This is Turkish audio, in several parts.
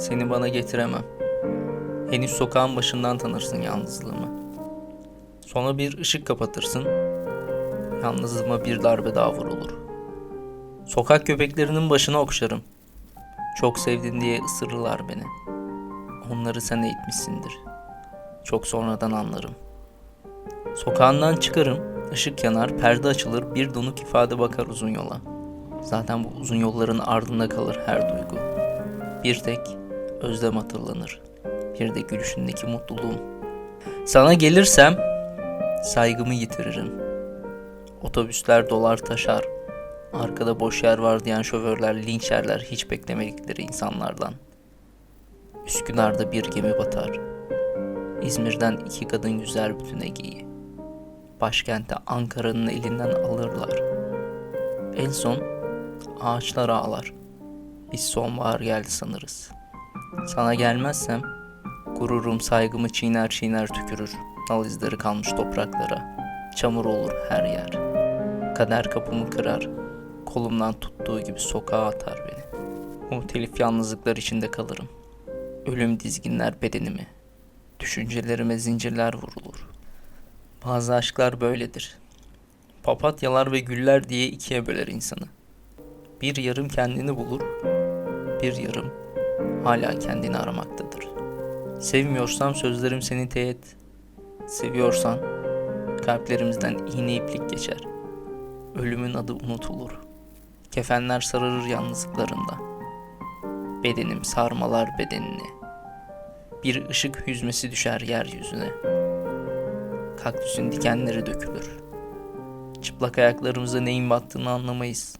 Seni bana getiremem. Henüz sokağın başından tanırsın yalnızlığımı. Sonra bir ışık kapatırsın. Yalnızlığıma bir darbe daha vurulur. Sokak köpeklerinin başına okşarım. Çok sevdin diye ısırırlar beni. Onları sen eğitmişsindir. Çok sonradan anlarım. Sokağından çıkarım, ışık yanar, perde açılır, bir donuk ifade bakar uzun yola. Zaten bu uzun yolların ardında kalır her duygu. Bir tek özlem hatırlanır. Bir de gülüşündeki mutluluğum. Sana gelirsem saygımı yitiririm. Otobüsler dolar taşar. Arkada boş yer var diyen şoförler linç yerler hiç beklemedikleri insanlardan. Üsküdar'da bir gemi batar. İzmir'den iki kadın yüzer bütün Ege'yi. Başkente Ankara'nın elinden alırlar. En son ağaçlar ağlar. Biz sonbahar geldi sanırız. Sana gelmezsem gururum saygımı çiğner çiğner tükürür. Nal izleri kalmış topraklara. Çamur olur her yer. Kader kapımı kırar. Kolumdan tuttuğu gibi sokağa atar beni. Muhtelif yalnızlıklar içinde kalırım. Ölüm dizginler bedenimi. Düşüncelerime zincirler vurulur. Bazı aşklar böyledir. Papatyalar ve güller diye ikiye böler insanı. Bir yarım kendini bulur, bir yarım hala kendini aramaktadır. Sevmiyorsam sözlerim seni teğet, seviyorsan kalplerimizden iğne iplik geçer. Ölümün adı unutulur. Kefenler sararır yalnızlıklarında. Bedenim sarmalar bedenini. Bir ışık hüzmesi düşer yeryüzüne. Kaktüsün dikenleri dökülür. Çıplak ayaklarımıza neyin battığını anlamayız.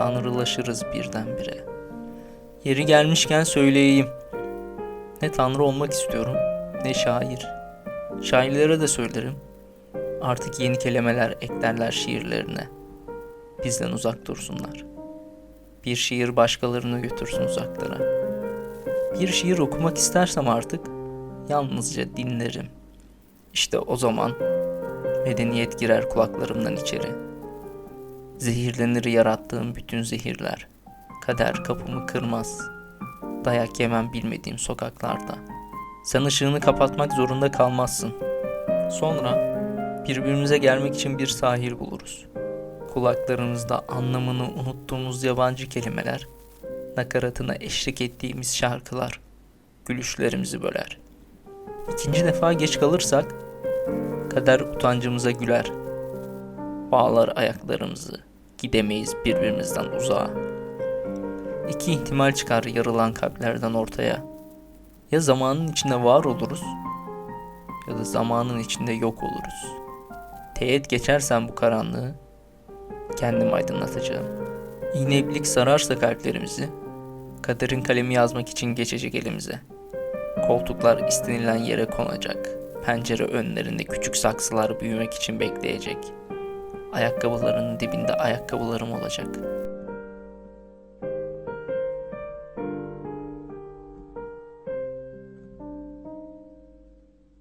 Tanrılaşırız birdenbire. Yeri gelmişken söyleyeyim. Ne tanrı olmak istiyorum, ne şair. Şairlere de söylerim. Artık yeni kelimeler eklerler şiirlerine. Bizden uzak dursunlar. Bir şiir başkalarını götürsün uzaklara. Bir şiir okumak istersem artık yalnızca dinlerim. İşte o zaman medeniyet girer kulaklarımdan içeri. Zehirlenir yarattığım bütün zehirler. Kader kapımı kırmaz. Dayak yemem bilmediğim sokaklarda. Sen ışığını kapatmak zorunda kalmazsın. Sonra birbirimize gelmek için bir sahil buluruz. Kulaklarımızda anlamını unuttuğumuz yabancı kelimeler, nakaratına eşlik ettiğimiz şarkılar, gülüşlerimizi böler. İkinci defa geç kalırsak, kader utancımıza güler. Bağlar ayaklarımızı, gidemeyiz birbirimizden uzağa. İki ihtimal çıkar yarılan kalplerden ortaya. Ya zamanın içinde var oluruz ya da zamanın içinde yok oluruz. Teğet geçersen bu karanlığı kendim aydınlatacağım. İğneblik sararsa kalplerimizi kaderin kalemi yazmak için geçecek elimize. Koltuklar istenilen yere konacak. Pencere önlerinde küçük saksılar büyümek için bekleyecek. Ayakkabılarının dibinde ayakkabılarım olacak.''